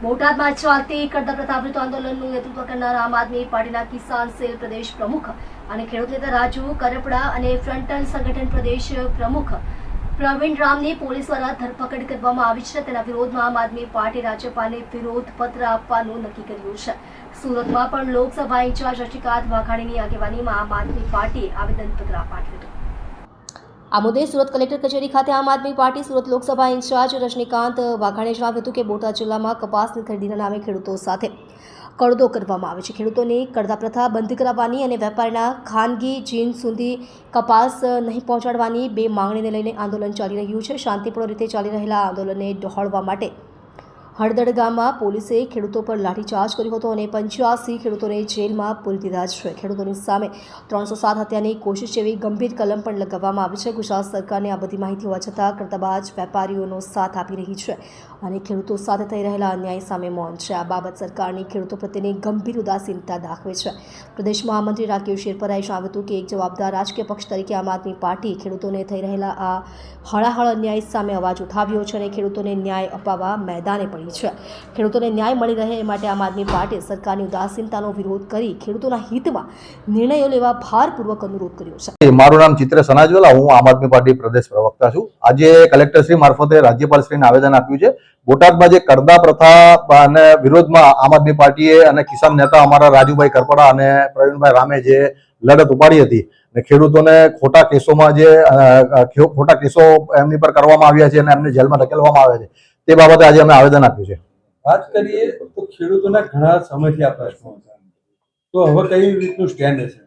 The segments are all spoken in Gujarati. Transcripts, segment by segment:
બોટાદમાં ચાલતી કરતા વિરુદ્ધ આંદોલનનું નેતૃત્વ કરનાર આમ આદમી પાર્ટીના કિસાન સેલ પ્રદેશ પ્રમુખ અને ખેડૂત નેતા રાજુ કરપડા અને ફ્રન્ટલ સંગઠન પ્રદેશ પ્રમુખ પ્રવીણ રામની પોલીસ દ્વારા ધરપકડ કરવામાં આવી છે. તેના વિરોધમાં આમ આદમી પાર્ટી રાજ્યપાલને વિરોધ પત્ર આપવાનું નક્કી કર્યું છે. સુરતમાં પણ લોકસભા ઇન્ચાર્જ રજનીકાંત વાઘાણીની આગેવાનીમાં આમ આદમી પાર્ટીએ આવેદનપત્ર પાઠવ્યું હતું. આ મુદ્દે સુરત કલેક્ટર કચેરી ખાતે આમ આદમી પાર્ટી, સુરત લોકસભા ઇન્ચાર્જ રજનીકાંત વાઘાણે જણાવ્યું હતું કે બોટાદ જિલ્લામાં કપાસની ખરીદીના નામે ખેડૂતો સાથે કડદો કરવામાં આવે છે. ખેડૂતોની કડદા પ્રથા બંધ કરાવવાની અને વેપારીના ખાનગી જીન સુધી કપાસ નહીં પહોંચાડવાની બે માંગણીને લઈને આંદોલન ચાલી રહ્યું છે. શાંતિપૂર્ણ રીતે ચાલી રહેલા આંદોલનને ડહોળવા માટે હળદડ ગામમાં પોલીસે ખેડૂતો પર લાઠીચાર્જ કર્યો હતો અને પંચ્યાસી ખેડૂતોને જેલમાં પૂરી દીધા છે. ખેડૂતોની સામે ત્રણસો સાત હત્યાની કોશિશ જેવી ગંભીર કલમ પણ લગાવવામાં આવી છે. ગુજરાત સરકારને આ બધી માહિતી હોવા છતાં કરતાબાજ વેપારીઓનો સાથ આપી રહી છે અને ખેડૂતો સાથે થઈ રહેલા અન્યાય સામે મૌન છે. આ બાબત સરકારની ખેડૂતો પ્રત્યેની ગંભીર ઉદાસીનતા દાખવે છે. પ્રદેશ મહામંત્રી રાકેશ શેરપરાએ જણાવ્યું હતું કે એક જવાબદાર રાજકીય પક્ષ તરીકે આમ આદમી પાર્ટી ખેડૂતોને થઈ રહેલા આ હળાહળ અન્યાય સામે અવાજ ઉઠાવ્યો છે અને ખેડૂતોને ન્યાય અપાવવા મેદાને પડી છે. ખેડૂતોને ન્યાય મળી રહે એ માટે આમ આદમી પાર્ટીએ સરકારની ઉદાસીનતાનો વિરોધ કરી ખેડૂતોના હિતમાં નિર્ણયો લેવા ભારપૂર્વક અનુરોધ કર્યો છે. મારું નામ ચિત્ર સનાજવાલા, હું આમ આદમી પાર્ટી પ્રદેશ પ્રવક્તા છું. આજે કલેક્ટરશ્રી મારફતે રાજ્યપાલશ્રીને આવેદન આપ્યું છે. બોટાદમાં જે કરદા પ્રથા અને વિરોધમાં આમ આદમી પાર્ટીએ અને કિસાન નેતા અમારા રાજુભાઈ કરપડા અને પ્રવીણભાઈ રામે જે લડત ઉપાડી હતી અને ખેડૂતોને ખોટા કેસોમાં જે ખોટા કેસો એમની પર કરવામાં આવ્યા છે અને એમને જેલમાં ધકેલવામાં આવ્યા છે. તે બાબતે આજે અમે આવેદન આપ્યું છે. વાત કરીએ તો ખેડૂતોના ઘણા સમયથી આ પ્રશ્નો તો હવે કઈ રીતનું સ્ટેન્ડ છે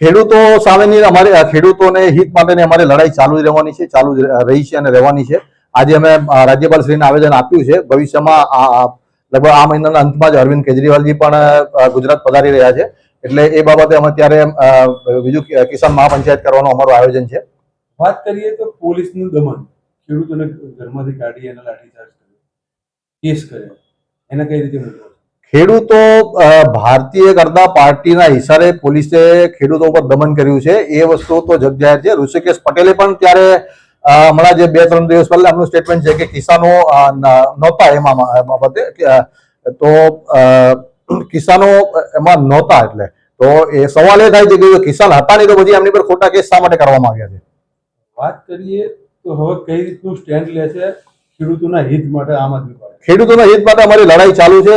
ખેડૂતો સામેની અમારે ખેડૂતોને હિત માટેની અમારી લડાઈ ચાલુ જ રહેવાની છે ચાલુ જ રહી છે અને રહેવાની છે. આજે અમે રાજ્યપાલ રાજ્યપાલશ્રીને આવેદન આપ્યું છે. ભવિષ્યમાં લગભગ આ મહિનાના અંતમાં જ અરવિંદ કેજરીવાલજી પણ ગુજરાત પધારી રહ્યા છે. એટલે એ બાબતે અમે ત્યારે બીજું કિસાન મહાપંચાયત કરવાનું અમારું આયોજન છે. વાત કરીએ તો પોલીસનું દમન. ખેડૂતોને ઘરમાંથી કાઢી એના લાઠીચાર્જ કર્યો. કેસ કર્યો. એને કઈ રીતે મૂકવો ખેડૂતો ભારતીય કરતા પાર્ટીના ઇશારે પોલીસે ખેડૂતો ઉપર દમન કર્યું છે. એ વસ્તુ તો જગજાહેર છે. ઋષિકેશ પટેલે પણ ત્યારે હમણાં જે બે ત્રણ દિવસ પહેલા એમનું સ્ટેટમેન્ટ છે કે કિસાનો નહોતા એમાં બાબતે. તો કિસાનો એમાં નહોતા એટલે. તો એ સવાલ એ થાય છે કે કિસાન હતા નહીં તો પછી એમની પર ખોટા કેસ શા માટે કરવામાં આવ્યા છે? વાત કરીએ તો હવે કઈ રીતનું સ્ટેન્ડ લે ખેડૂતોના હિત માટે આમ આદમી પાર્ટી? ખેડૂતોના હિત માટે અમારી લડાઈ ચાલુ છે.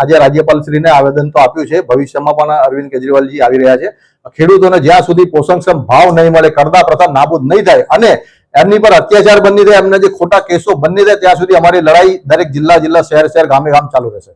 આજે રાજ્યપાલશ્રીને આવેદન તો આપ્યું છે. ભવિષ્યમાં પણ અરવિંદ કેજરીવાલજી આવી રહ્યા છે. ખેડૂતોને જ્યાં સુધી પોષણક્ષમ ભાવ નહીં મળે કરતા પ્રથા નાબૂદ નહીં થાય અને એમની પર અત્યાચાર બની રહે, એમના જે ખોટા કેસો બની રહે, ત્યાં સુધી અમારી લડાઈ દરેક જિલ્લા જિલ્લા શહેર શહેર ગામે ગામ ચાલુ રહેશે.